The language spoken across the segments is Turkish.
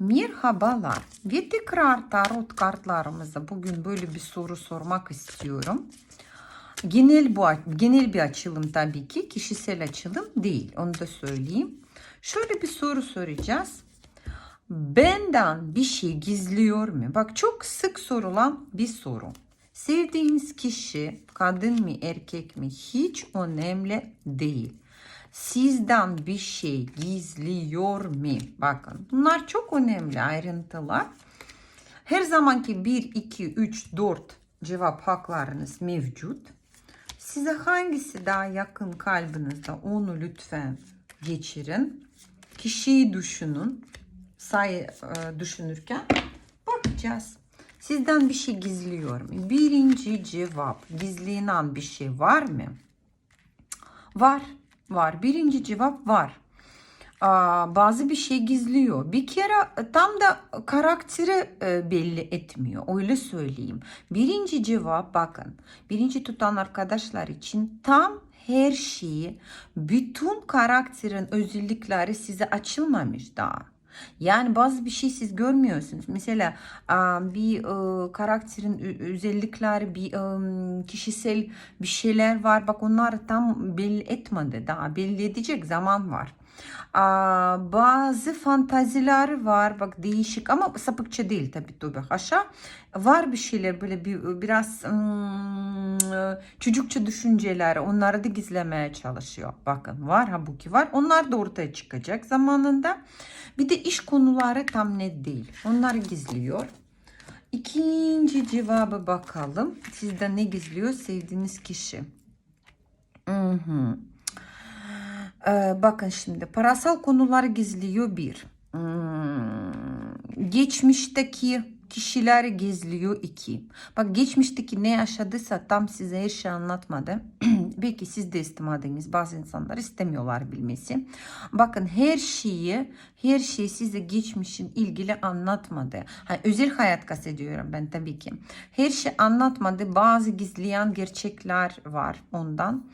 Merhabalar. Ve tekrar tarot kartlarımıza bugün böyle bir soru sormak istiyorum. Genel bu genel bir açılım tabii ki. Kişisel açılım değil. Onu da söyleyeyim. Şöyle bir soru soracağız. Benden bir şey gizliyor mu? Bak çok sık sorulan bir soru. Sevdiğiniz kişi kadın mı erkek mi hiç önemli değil. Sizden bir şey gizliyor mu? Bakın bunlar çok önemli ayrıntılar. Her zamanki 1, 2, 3, 4 cevap haklarınız mevcut. Size hangisi daha yakın kalbinizde onu lütfen geçirin. Kişiyi düşünün. Say e, düşünürken bakacağız. Sizden bir şey gizliyor mu? Birinci cevap gizlenen bir şey var mı? Var. Var. Birinci cevap var. Bazı bir şey gizliyor. Bir kere tam da karakteri e, belli etmiyor. Öyle söyleyeyim. Birinci cevap bakın. Birinci tutan arkadaşlar için tam her şeyi, bütün karakterin özellikleri size açılmamış daha. Yani bazı bir şey siz görmüyorsunuz. Mesela bir karakterin özellikleri, bir kişisel bir şeyler var. Bak onları tam belli etmedi daha. Belli edecek zaman var. Bazı fantaziler var. Bak değişik ama sapıkça değil tabii tabii. Haşa var bir şeyler böyle bir, biraz çocukça düşünceler. Onları da gizlemeye çalışıyor. Bakın var habuki var. Onlar da ortaya çıkacak zamanında. Bir de iş konuları tam net değil. Onları gizliyor. İkinci cevabı bakalım. Sizde ne gizliyor? Sevdiğiniz kişi. Hı hı. Ee, bakın şimdi parasal konuları gizliyor bir. Hmm, geçmişteki kişileri gizliyor iki. Bak geçmişteki ne yaşadıysa tam size her şey anlatmadı. Belki siz de istemediniz. Bazı insanlar istemiyorlar bilmesi. Bakın her şeyi her şeyi size geçmişin ilgili anlatmadı. Ha, özel hayat kastediyorum ben tabii ki. Her şey anlatmadı. Bazı gizleyen gerçekler var ondan.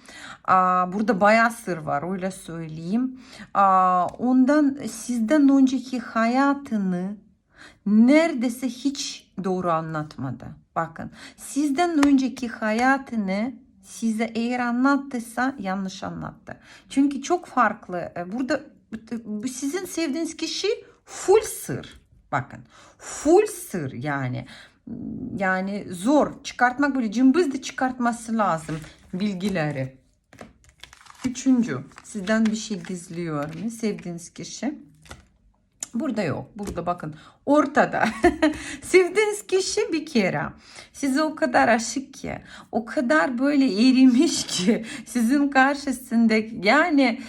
Aa, burada bayağı sır var öyle söyleyeyim. Aa, ondan sizden önceki hayatını neredeyse hiç doğru anlatmadı. Bakın sizden önceki hayatını size eğer anlattıysa yanlış anlattı. Çünkü çok farklı. Burada sizin sevdiğiniz kişi full sır. Bakın full sır yani. Yani zor çıkartmak böyle cımbız da çıkartması lazım bilgileri. Üçüncü sizden bir şey gizliyor mu sevdiğiniz kişi? Burada yok. Burada bakın ortada. Sevdiğiniz kişi bir kere size o kadar aşık ki, o kadar böyle erimiş ki sizin karşısında yani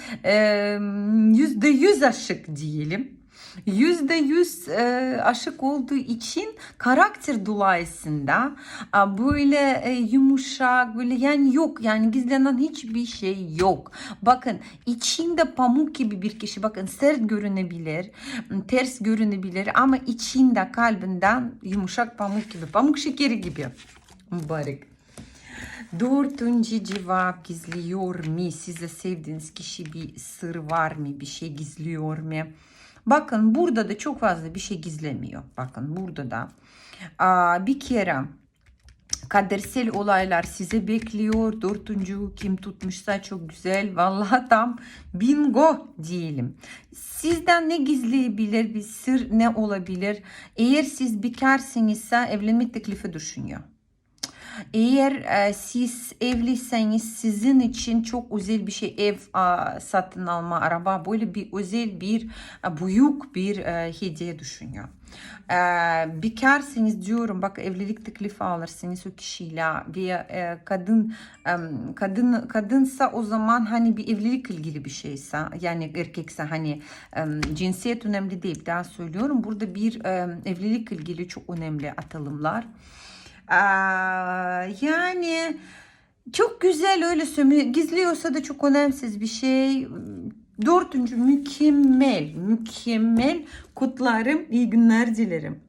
yüzde yüz aşık diyelim yüzde yüz e, aşık olduğu için karakter dolayısıyla böyle e, yumuşak böyle yani yok yani gizlenen hiçbir şey yok. Bakın içinde pamuk gibi bir kişi bakın sert görünebilir ters görünebilir ama içinde kalbinden yumuşak pamuk gibi pamuk şekeri gibi mübarek. Dördüncü cevap gizliyor mu? Size sevdiğiniz kişi bir sır var mı? Bir şey gizliyor mu? Bakın burada da çok fazla bir şey gizlemiyor. Bakın burada da aa, bir kere kadersel olaylar size bekliyor. Dördüncü kim tutmuşsa çok güzel. Vallahi tam bingo diyelim. Sizden ne gizleyebilir bir sır ne olabilir? Eğer siz bekarsınızsa evlenme teklifi düşünüyor. Eğer e, siz evliyseniz sizin için çok özel bir şey ev a, satın alma, araba böyle bir özel bir a, büyük bir e, hediye düşünüyor. E, bekarsınız diyorum bak evlilik teklifi alırsınız o kişiyle ve e, kadın e, kadın kadınsa o zaman hani bir evlilik ilgili bir şeyse yani erkekse hani e, cinsiyet önemli değil daha söylüyorum burada bir e, evlilik ilgili çok önemli atılımlar. Yani çok güzel öyle söylüyor. Gizliyorsa da çok önemsiz bir şey. Dördüncü mükemmel, mükemmel kutlarım. İyi günler dilerim.